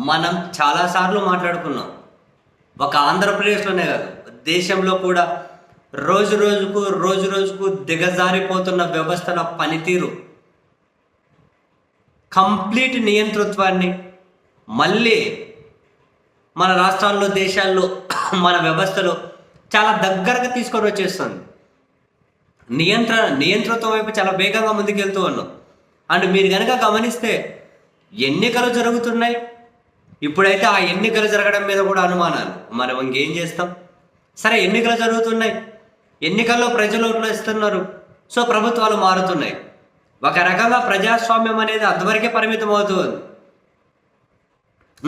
మనం చాలాసార్లు మాట్లాడుకున్నాం. ఒక ఆంధ్రప్రదేశ్లోనే కాదు దేశంలో కూడా రోజు రోజుకు రోజు రోజుకు దిగజారిపోతున్న వ్యవస్థల పనితీరు కంప్లీట్ నియంతృత్వాన్ని మళ్ళీ మన రాష్ట్రాల్లో దేశాల్లో మన వ్యవస్థలో చాలా దగ్గరగా తీసుకొని వచ్చేస్తుంది. నియంత్రణ నియంతృత్వం వైపు చాలా వేగంగా ముందుకెళ్తూ ఉన్నాం. అండ్ మీరు కనుక గమనిస్తే ఎన్నికలు జరుగుతున్నాయి. ఇప్పుడైతే ఆ ఎన్నికలు జరగడం మీద కూడా అనుమానాలు. మనం ఇంకేం చేస్తాం? సరే ఎన్నికలు జరుగుతున్నాయి. ఎన్నికల్లో ప్రజలు ఓట్లు ఇస్తున్నారు సో ప్రభుత్వాలు మారుతున్నాయి. ఒక రకంగా ప్రజాస్వామ్యం అనేది అంతవరకే పరిమితం అవుతుంది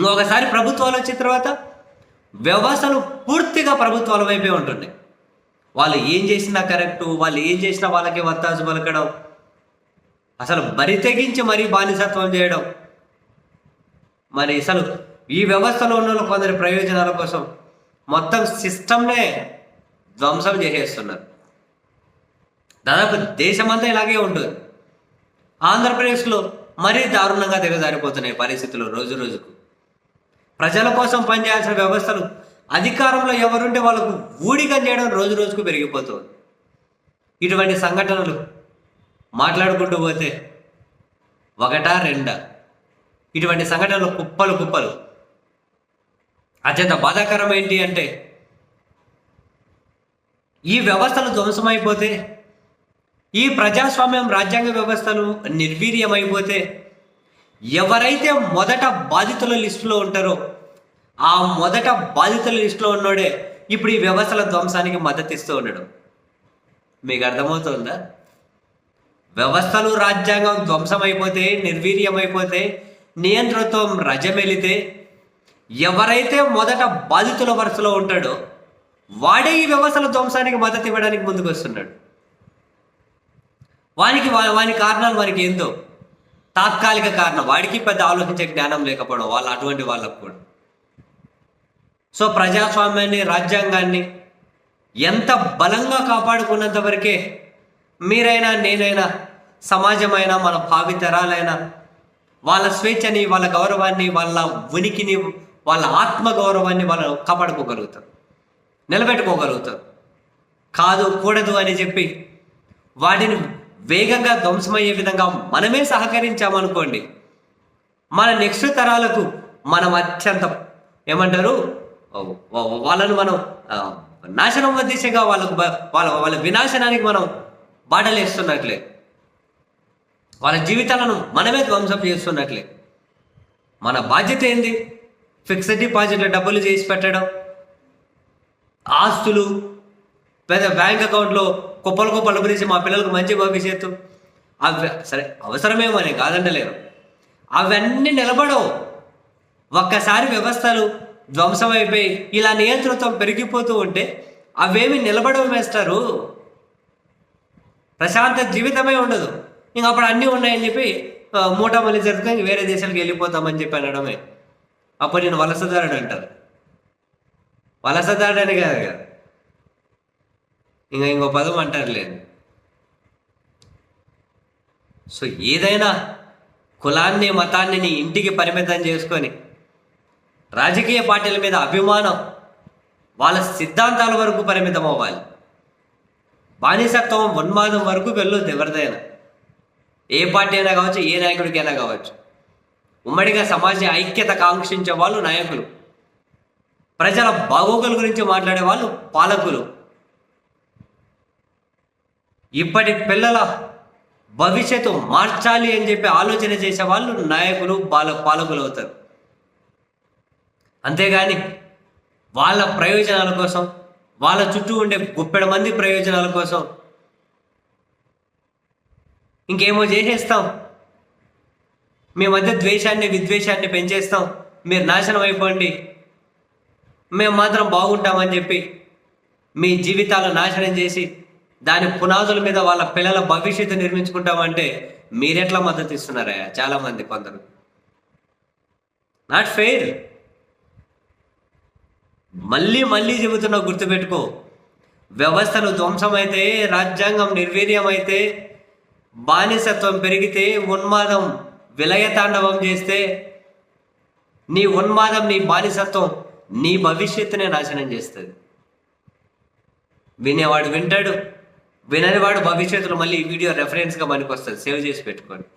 ఒకసారి ప్రభుత్వాలు వచ్చిన తర్వాత వ్యవస్థలు పూర్తిగా ప్రభుత్వాల వైపే ఉంటున్నాయి. వాళ్ళు ఏం చేసినా కరెక్టు వాళ్ళు ఏం చేసినా వాళ్ళకి వత్తాసు పలకడం. అసలు బరి తెగించి మరీ బానిసత్వం చేయడం. మరి అసలు ఈ వ్యవస్థలో ఉన్న వాళ్ళు కొందరి ప్రయోజనాల కోసం మొత్తం సిస్టమ్నే ధ్వంసం చేసేస్తున్నారు. దాదాపు దేశమంతా ఇలాగే ఉంటుంది ఆంధ్రప్రదేశ్లో మరీ దారుణంగా దిగజారిపోతున్నాయి పరిస్థితులు రోజు రోజుకు. ప్రజల కోసం పనిచేయాల్సిన వ్యవస్థలు అధికారంలో ఎవరుంటే వాళ్ళకు ఊడికం చేయడం రోజు రోజుకు పెరిగిపోతుంది. ఇటువంటి సంఘటనలు మాట్లాడుకుంటూ పోతే ఒకటా రెండా? ఇటువంటి సంఘటనలు కుప్పలు కుప్పలు. అత్యంత బాధాకరం ఏంటి అంటే ఈ వ్యవస్థలు ధ్వంసమైపోతే ఈ ప్రజాస్వామ్యం రాజ్యాంగ వ్యవస్థలు నిర్వీర్యమైపోతే ఎవరైతే మొదట బాధితుల లిస్టులో ఉంటారో ఆ మొదట బాధితుల లిస్టులో ఉన్నోడే ఇప్పుడు ఈ వ్యవస్థల ధ్వంసానికి మద్దతు ఇస్తూ ఉండడం. మీకు అర్థమవుతుందా? వ్యవస్థలు రాజ్యాంగం ధ్వంసమైపోతే నిర్వీర్యమైపోతే నియంతృత్వం రజమెలితే ఎవరైతే మొదట బాధితుల వరుసలో ఉంటాడో వాడే ఈ వ్యవస్థల ధ్వంసానికి మద్దతు ఇవ్వడానికి ముందుకు వస్తున్నాడు వానికి వా- వాని కారణాలు వానికి ఏందో? తాత్కాలిక కారణం. వాడికి పెద్ద ఆలోచించే జ్ఞానం లేకపోవడం వాళ్ళు అటువంటి వాళ్ళకు కూడా. సో ప్రజాస్వామ్యాన్ని రాజ్యాంగాన్ని ఎంత బలంగా కాపాడుకున్నంత వరకే మీరైనా నేనైనా సమాజమైనా మన భావితరాలైనా వాళ్ళ స్వేచ్ఛని వాళ్ళ గౌరవాన్ని వాళ్ళ ఉనికిని వాళ్ళ ఆత్మ గౌరవాన్ని వాళ్ళు కాపాడుకోగలుగుతారు. నిలబెట్టుకోగలుగుతారు. కాదు కూడదు అని చెప్పి వాటిని వేగంగా ధ్వంసమయ్యే విధంగా మనమే సహకరించామనుకోండి మన నెక్స్ట్ తరాలకు మనం అత్యంత ఏమంటారు? వాళ్ళను మనం నాశనం దిశగా వాళ్ళకు వాళ్ళ వాళ్ళ వినాశనానికి మనం బాటలేస్తున్నట్లే. వాళ్ళ జీవితాలను మనమే ధ్వంసం చేస్తున్నట్లే. మన బాధ్యత ఏంది? ఫిక్స్డ్ డిపాజిట్లో డబ్బులు చేసి పెట్టడం. ఆస్తులు పెద్ద బ్యాంక్ అకౌంట్లో కుప్పలు కుప్పలు గురించి మా పిల్లలకు మంచి భవిష్యత్తు. అవి సరే అవసరమేమో అని కాదంటలేను అవన్నీ నిలబడవు. ఒక్కసారి వ్యవస్థలు ధ్వంసమైపోయి ఇలా నియంతృత్వం పెరిగిపోతూ ఉంటే అవేమి నిలబడవు మేస్తారు ప్రశాంత జీవితమే ఉండదు. ఇంక అప్పుడు అన్నీ ఉన్నాయని చెప్పి మూటా మళ్ళీ జరుగుతుంది వేరే దేశాలకు వెళ్ళిపోతామని చెప్పి అనడమే. అప్పుడు నేను వలసదారుడు అంటారు వలసదారుడు అని కాదు కదా. ఇంకా ఇంకో పదం అంటారు లేదు సో ఏదైనా కులాన్ని మతాన్ని నీ ఇంటికి పరిమితం చేసుకొని రాజకీయ పార్టీల మీద అభిమానం వాళ్ళ సిద్ధాంతాల వరకు పరిమితం అవ్వాలి బానిసత్వం ఉన్మాదం వరకు వెళ్ళొద్దు ఎవరిదైనా. ఏ పార్టీ అయినా కావచ్చు ఏ నాయకుడికైనా కావచ్చు. ఉమ్మడిగా సమాజ ఐక్యత కాంక్షించే వాళ్ళు నాయకులు. ప్రజల బాగోగుల గురించి మాట్లాడే వాళ్ళు పాలకులు. ఇప్పటి పిల్లల భవిష్యత్తు మార్చాలి అని చెప్పి ఆలోచన చేసే వాళ్ళు నాయకులు బాల పాలకులు అవుతారు. అంతేగాని వాళ్ళ ప్రయోజనాల కోసం వాళ్ళ చుట్టూ ఉండే గుప్పెడ మంది ప్రయోజనాల కోసం ఇంకేమో చేసేస్తాం. మీ మధ్య ద్వేషాన్ని విద్వేషాన్ని పెంచేస్తాం. మీరు నాశనం అయిపోండి. మేము మాత్రం బాగుంటామని చెప్పి మీ జీవితాలు నాశనం చేసి దాని పునాదుల మీద వాళ్ళ పిల్లల భవిష్యత్తు నిర్మించుకుంటామంటే మీరెట్లా మద్దతు ఇస్తున్నారా? చాలా మంది కొందరు. నాట్ ఫెయిర్ మళ్ళీ మళ్ళీ చెబుతున్నా గుర్తుపెట్టుకో. వ్యవస్థలు ధ్వంసమైతే రాజ్యాంగం నిర్వీర్యమైతే బానిసత్వం పెరిగితే ఉన్మాదం విలయతాండవం చేస్తే నీ ఉన్మాదం నీ బానిసత్వం నీ భవిష్యత్తునే నాశనం చేస్తుంది. వినేవాడు వింటాడు విననివాడు భవిష్యత్తులో మళ్ళీ ఈ వీడియో రెఫరెన్స్గా మనకి వస్తుంది సేవ్ చేసి పెట్టుకోండి.